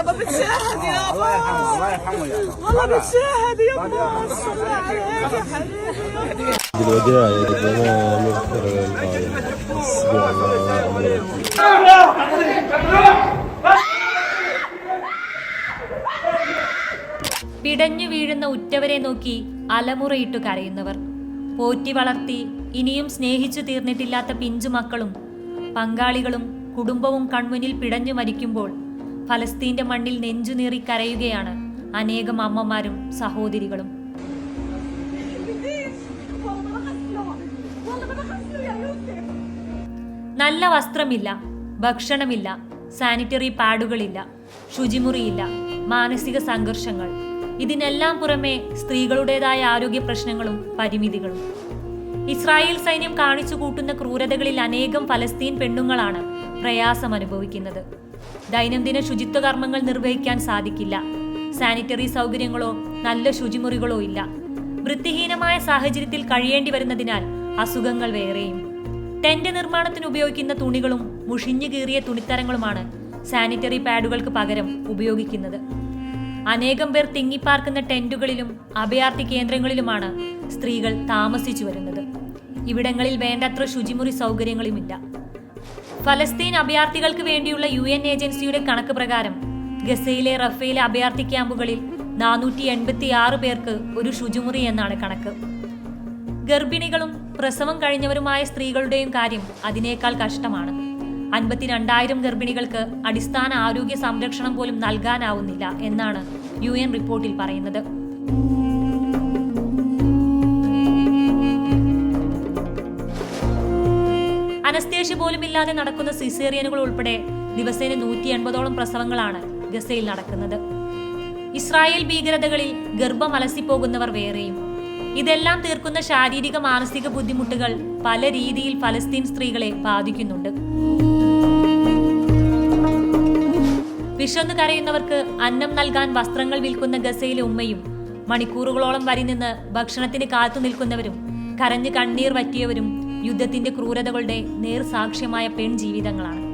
ما بتشاهد يا الله يرحمه الله يرحمه يا والله بتشاهد يا الله صلى عليك يا حبيبي بالوداع لجميع مغفر للغاية حسبي الله ونعم الوكيل പിടഞ്ഞു വീഴുന്ന ഉറ്റവരെ നോക്കി അലമുറയിട്ടു കരയുന്നവർ പോറ്റി വളർത്തി ഇനിയും സ്നേഹിച്ചു തീർന്നിട്ടില്ലാത്ത പിഞ്ചു മക്കളും പങ്കാളികളും കുടുംബവും കൺമുന്നിൽ പിടഞ്ഞു മരിക്കുമ്പോൾ ഫലസ്തീന്റെ മണ്ണിൽ നെഞ്ചുനീറി കരയുകയാണ് അനേകം അമ്മമാരും സഹോദരികളും. നല്ല വസ്ത്രമില്ല ഭക്ഷണമില്ല സാനിറ്ററി പാഡുകളില്ല ശുചിമുറിയില്ല മാനസിക സംഘർഷങ്ങൾ. ഇതിനെല്ലാം പുറമെ സ്ത്രീകളുടേതായ ആരോഗ്യ പ്രശ്നങ്ങളും പരിമിതികളും. ഇസ്രായേൽ സൈന്യം കാണിച്ചു കൂട്ടുന്ന ക്രൂരതകളിൽ അനേകം ഫലസ്തീൻ പെണ്ണുങ്ങളാണ് പ്രയാസം അനുഭവിക്കുന്നത്. ദൈനംദിന ശുചിത്വ കർമ്മങ്ങൾ നിർവഹിക്കാൻ സാധിക്കില്ല. സാനിറ്ററി സൗകര്യങ്ങളോ നല്ല ശുചിമുറികളോ ഇല്ല. വൃത്തിഹീനമായ സാഹചര്യത്തിൽ കഴിയേണ്ടി വരുന്നതിനാൽ അസുഖങ്ങൾ വേറെയും. ടെന്റ് നിർമ്മാണത്തിന് ഉപയോഗിക്കുന്ന തുണികളും മുഷിഞ്ഞു കീറിയ തുണിത്തരങ്ങളുമാണ് സാനിറ്ററി പാഡുകൾക്ക് പകരം ഉപയോഗിക്കുന്നത്. അനേകം പേർ തിങ്ങിപ്പാർക്കുന്ന ടെന്റുകളിലും അഭയാർത്ഥി കേന്ദ്രങ്ങളിലുമാണ് സ്ത്രീകൾ താമസിച്ചു വരുന്നത്. ഇവിടങ്ങളിൽ വേണ്ടത്ര ശുചിമുറി സൗകര്യങ്ങളുമില്ല. ഫലസ്തീൻ അഭയാർത്ഥികൾക്ക് വേണ്ടിയുള്ള യു എൻ ഏജൻസിയുടെ കണക്ക് പ്രകാരം ഗസയിലെ റഫേലെ അഭയാർത്ഥി ക്യാമ്പുകളിൽ നാനൂറ്റി എൺപത്തി ആറ് പേർക്ക് ഒരു ശുചിമുറി എന്നാണ് കണക്ക്. ഗർഭിണികളും പ്രസവം കഴിഞ്ഞവരുമായ സ്ത്രീകളുടെയും കാര്യം അതിനേക്കാൾ കഷ്ടമാണ്. അൻപത്തിരണ്ടായിരം ഗർഭിണികൾക്ക് അടിസ്ഥാന ആരോഗ്യ സംരക്ഷണം പോലും നൽകാനാവുന്നില്ല എന്നാണ് യു റിപ്പോർട്ടിൽ പറയുന്നത്. അനസ്തേഷ്യ പോലും ഇല്ലാതെ നടക്കുന്ന സിസേറിയനുകൾ ഉൾപ്പെടെ ദിവസേന നൂറ്റി എൺപതോളം പ്രസവങ്ങളാണ് ഗസയിൽ നടക്കുന്നത്. ഇസ്രായേൽ ഭീകരതകളിൽ ഗർഭം അലസിപ്പോകുന്നവർ വേറെയും. ഇതെല്ലാം തീർക്കുന്ന ശാരീരിക മാനസിക ബുദ്ധിമുട്ടുകൾ പല രീതിയിൽ ഫലസ്തീൻ സ്ത്രീകളെ ബാധിക്കുന്നുണ്ട്. വിശന്നു കരയുന്നവർക്ക് അന്നം നൽകാൻ വസ്ത്രങ്ങൾ വിൽക്കുന്ന ഗസയിലെ ഉമ്മയും മണിക്കൂറുകളോളം വരി നിന്ന് ഭക്ഷണത്തിന് കാത്തു നിൽക്കുന്നവരും കരഞ്ഞ് കണ്ണീർ വറ്റിയവരും യുദ്ധത്തിന്റെ ക്രൂരതകളുടെ നേർസാക്ഷ്യമായ പെൺജീവിതങ്ങളാണ്.